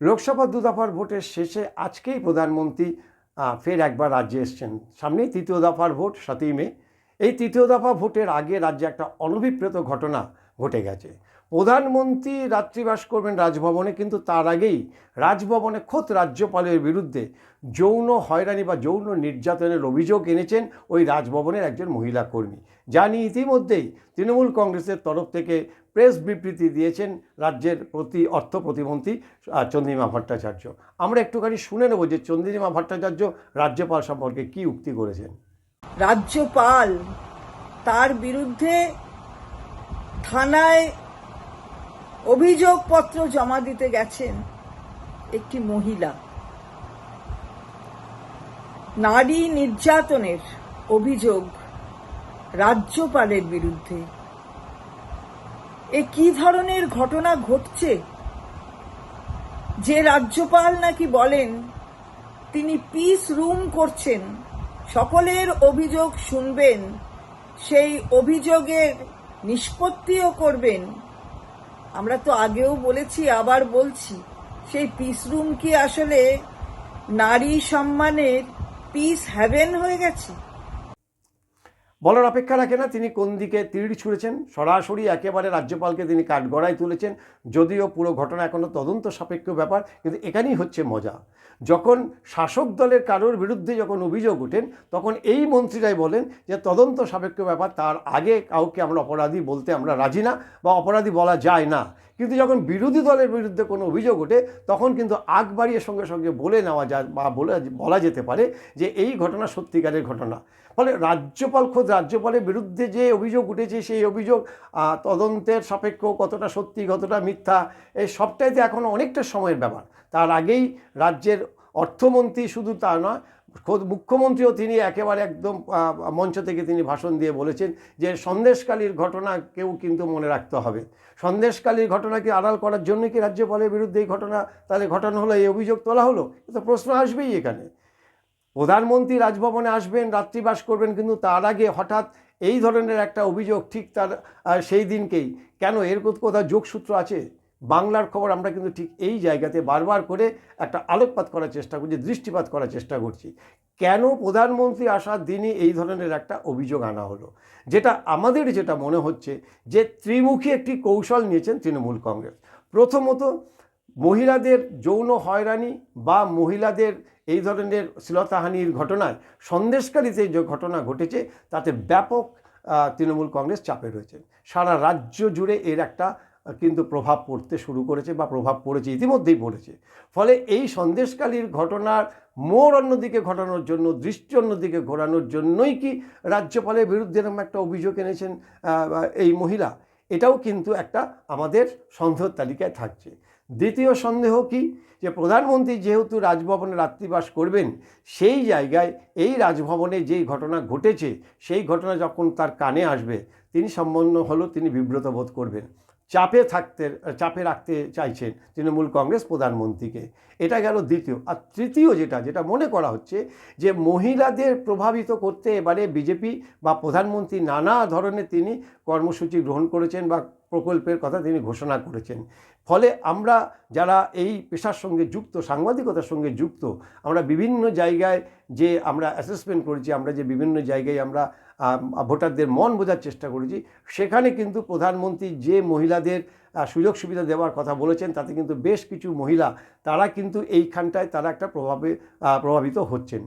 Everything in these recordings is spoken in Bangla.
লোকসভা দু দফার ভোটের শেষে আজকেই প্রধানমন্ত্রী ফের একবার রাজ্যে এসছেন। সামনেই তৃতীয় দফার ভোট, সাতই মে। এই তৃতীয় দফা ভোটের আগে রাজ্যে একটা অনভিপ্রেত ঘটনা ঘটে গেছে। প্রধানমন্ত্রী রাত্রিবাস করবেন রাজভবনে, কিন্তু তার আগেই রাজভবনে খোদ রাজ্যপালের বিরুদ্ধে যৌন হয়রানি বা যৌন নির্যাতনের অভিযোগ এনেছেন ওই রাজভবনের একজন মহিলা কর্মী। যা নিয়ে ইতিমধ্যেই তৃণমূল কংগ্রেসের তরফ থেকে প্রেস বিবৃতি দিয়েছেন রাজ্যের প্রতি অর্থ প্রতিমন্ত্রী চন্দ্রিমা ভট্টাচার্য। আমরা একটুখানি শুনে নেব যে চন্দ্রিমা ভট্টাচার্য রাজ্যপাল সম্পর্কে কি উক্তি করেছেন। রাজ্যপাল তার বিরুদ্ধে থানায় অভিযোগপত্র জমা দিতে গেছেন একটি মহিলা। নারী নির্যাতনের অভিযোগ রাজ্যপালের বিরুদ্ধে। এ কি ধরনের ঘটনা ঘটছে? যে রাজ্যপাল নাকি বলেন, তিনি পিস রুম করছেন, সকলের অভিযোগ শুনবেন, সেই অভিযোগের নিষ্পত্তিও করবেন। আমরা তো আগেও বলেছি, আবার বলছি, সেই পিস রুম কি আসলে নারী সম্মানের পিস হ্যাভেন হয়ে গেছে? বলার অপেক্ষা রাখে না, তিনি কোন দিকে তীর ছুঁড়েছেন? সরাসরি একেবারে রাজ্যপালকে তিনি কাঠগড়ায় তুলেছেন, যদিও পুরো ঘটনা এখনও তদন্ত সাপেক্ষ ব্যাপার, কিন্তু এখানেই হচ্ছে মজা। যখন শাসক দলের কারোর বিরুদ্ধে যখন অভিযোগ ওঠেন, তখন এই মন্ত্রীরাই বলেন যে তদন্ত সাপেক্ষ ব্যাপার, তার আগে কাউকে আমরা অপরাধী বলতে আমরা রাজি না, বা অপরাধী বলা যায় না। কিন্তু যখন বিরোধী দলের বিরুদ্ধে কোনো অভিযোগ ওঠে, তখন কিন্তু আগ বাড়িয়ে সঙ্গে সঙ্গে বলে নেওয়া যায় বা বলে বলা যেতে পারে যে এই ঘটনা সত্যিকারের ঘটনা। ফলে রাজ্যপাল খোদ রাজ্যপালের বিরুদ্ধে যে অভিযোগ উঠেছে, সেই অভিযোগ তদন্তের সাপেক্ষ কতটা সত্যি, কতটা মিথ্যা এই সবটাইতে এখন অনেকটা সময়ের ব্যাপার। তার আগেই রাজ্যের অর্থমন্ত্রী শুধু তা নয় খোদ মুখ্যমন্ত্রীও তিনি একেবারে একদম মঞ্চ থেকে তিনি ভাষণ দিয়ে বলেছেন যে সন্দেশকালীর ঘটনা কেউ কিন্তু মনে রাখতে হবে। সন্দেশকালীর ঘটনাকে আড়াল করার জন্য কি রাজ্যপালের বিরুদ্ধে এই ঘটনা, তাহলে ঘটনা হলো, এই অভিযোগ তোলা হলো? তো প্রশ্ন আসবেই এখানে। প্রধানমন্ত্রী রাজভবনে আসবেন, রাত্রিবাস করবেন, কিন্তু তার আগে হঠাৎ এই ধরনের একটা অভিযোগ ঠিক তার সেই দিনকেই। কেন? এর কোথ- কোথাও যোগসূত্র আছে? বাংলার খবর আমরা কিন্তু ঠিক এই জায়গাতে বারবার করে একটা আলোকপাত করার চেষ্টা করছি, দৃষ্টিপাত করার চেষ্টা করছি। কেন প্রধানমন্ত্রী আসার দিনই এই ধরনের একটা অভিযোগ আনা হলো? যেটা আমাদের যেটা মনে হচ্ছে যে ত্রিমুখী একটি কৌশল নিয়েছেন তৃণমূল কংগ্রেস। প্রথমত, মহিলাদের যৌন হয়রানি বা মহিলাদের এই ধরনের শ্লীলতাহানির ঘটনায় সন্দেশকারীতে যে ঘটনা ঘটেছে, তাতে ব্যাপক তৃণমূল কংগ্রেস চাপে রয়েছে। সারা রাজ্য জুড়ে এর একটা কিন্তু প্রভাব পড়তে শুরু করেছে বা প্রভাব পড়েছে, ইতিমধ্যেই পড়েছে। ফলে এই সন্দেশকালীর ঘটনার মোর অন্যদিকে ঘটানোর জন্য, দৃষ্টি অন্যদিকে ঘোরানোর জন্যই কি রাজ্যপালের বিরুদ্ধে এরকম একটা অভিযোগ এনেছেন এই মহিলা? এটাও কিন্তু একটা আমাদের সন্দেহ তালিকায় থাকছে। দ্বিতীয় সন্দেহ কি? যে প্রধানমন্ত্রী যেহেতু রাজভবনে রাত্রিবাস করবেন, সেই জায়গায় এই রাজভবনে যেই ঘটনা ঘটেছে, সেই ঘটনা যখন তার কানে আসবে, তিনি সম্পন্ন হলো, তিনি বিব্রত বোধ করবেন। চাপে থাকতে, চাপে রাখতে চাইছেন তৃণমূল কংগ্রেস প্রধানমন্ত্রীকে। এটা গেল দ্বিতীয়। আর তৃতীয় যেটা যেটা মনে করা হচ্ছে যে মহিলাদের প্রভাবিত করতে এবারে বিজেপি বা প্রধানমন্ত্রী নানা ধরনের তিনি কর্মসূচি গ্রহণ করেছেন বা প্রকল্পের কথা তিনি ঘোষণা করেছেন। ফলে আমরা যারা এই পেশার সঙ্গে যুক্ত, সাংবাদিকতার সঙ্গে যুক্ত, আমরা বিভিন্ন জায়গায় যে আমরা অ্যাসেসমেন্ট করেছি, আমরা যে বিভিন্ন জায়গায় আমরা ভোটারদের মন বোঝার চেষ্টা করেছি। সেখানে কিন্তু প্রধানমন্ত্রী যে মহিলাদের সুযোগ সুবিধা দেওয়ার কথা বলেছেন, তাতে কিন্তু বেশ কিছু মহিলা, তারা কিন্তু এইখানটায় তারা একটা প্রভাবে প্রভাবিত হচ্ছেন।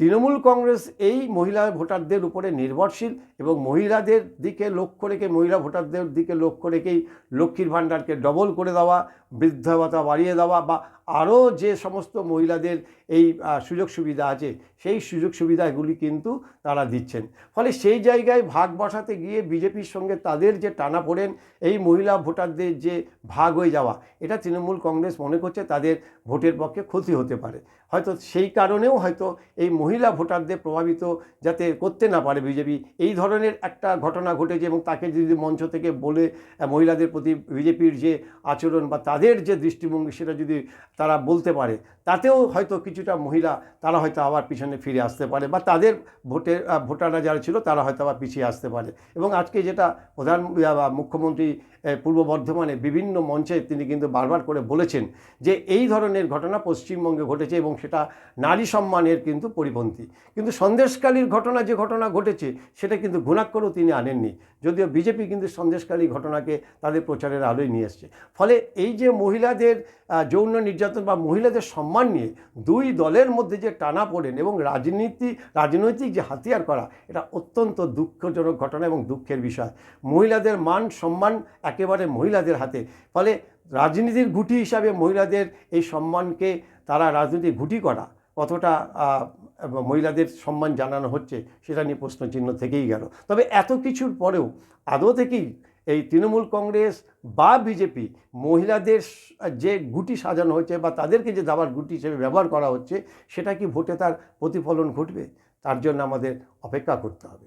তৃণমূল কংগ্রেস এই মহিলা ভোটারদের উপরে নির্ভরশীল এবং মহিলাদের দিকে লক্ষ্য রেখে, মহিলা ভোটারদের দিকে লক্ষ্য রেখেই লক্ষ্মীর ভাণ্ডারকে ডবল করে দেওয়া বৃদ্ধ ভাতা বাড়িয়ে দেওয়া বা আরও যে সমস্ত মহিলাদের এই সুযোগ সুবিধা আছে, সেই সুযোগ সুবিধাগুলি কিন্তু তারা দিচ্ছেন। ফলে সেই জায়গায় ভাগ বসাতে গিয়ে বিজেপির সঙ্গে তাদের যে টানা পড়েন, এই মহিলা ভোটারদের যে ভাগ হয়ে যাওয়া, এটা তৃণমূল কংগ্রেস মনে করছে তাদের ভোটের পক্ষে ক্ষতি হতে পারে। হয়তো সেই কারণেও হয়তো এই মহিলা ভোটারদের প্রভাবিত যাতে করতে না পারে বিজেপি। এই ধরনের একটা ঘটনা ঘটেছে এবং তাকে যদি মঞ্চ থেকে বলে মহিলাদের প্রতি বিজেপির যে আচরণ বা তাদের যে দৃষ্টিভঙ্গি সেটা যদি তারা বলতে পারে, তাতেও হয়তো কিছুটা মহিলা, তারা হয়তো আবার পিছনে ফিরে আসতে পারে বা তাদের ভোটের ভোটাররা যারা ছিল তারা হয়তো আবার পিছিয়ে আসতে পারে। এবং আজকে যেটা প্রধান মুখ্যমন্ত্রী পূর্ব বর্ধমানে বিভিন্ন মঞ্চে তিনি কিন্তু বারবার করে বলেছেন যে এই ধরনের ঘটনা পশ্চিমবঙ্গে ঘটেছে এবং সেটা নারী সম্মানের কিন্তু পরিপন্থী। কিন্তু সন্দেশকালীর ঘটনা যে ঘটনা ঘটেছে, সেটা কিন্তু গুণাক্ষরও তিনি আনেননি। যদিও বিজেপি কিন্তু সন্দেশকালী ঘটনাকে তাদের প্রচারের আলোয় নিয়ে এসছে। ফলে এই যে মহিলাদের যৌন নির্যাতন বা মহিলাদের সম্মান নিয়ে দুই দলের মধ্যে যে টানা পড়েন এবং রাজনীতি, রাজনৈতিক যে হাতিয়ার করা, এটা অত্যন্ত দুঃখজনক ঘটনা এবং দুঃখের বিষয়। মহিলাদের মান, সম্মান একেবারে মহিলাদের হাতে। ফলে রাজনীতির গুটি হিসাবে মহিলাদের এই সম্মানকে তারা রাজনীতির গুটি করা, কতটা মহিলাদের সম্মান জানানো হচ্ছে সেটা নিয়ে প্রশ্নচিহ্ন থেকেই গেল। তবে এত কিছুর পরেও আদৌ থেকেই এই তৃণমূল কংগ্রেস বা বিজেপি মহিলাদের যে গুটি সাজানো হচ্ছে বা তাদেরকে যে দাবার গুটি হিসেবে ব্যবহার করা হচ্ছে, সেটা কি ভোটে তার প্রতিফলন ঘটবে? তার জন্য আমাদের অপেক্ষা করতে হবে।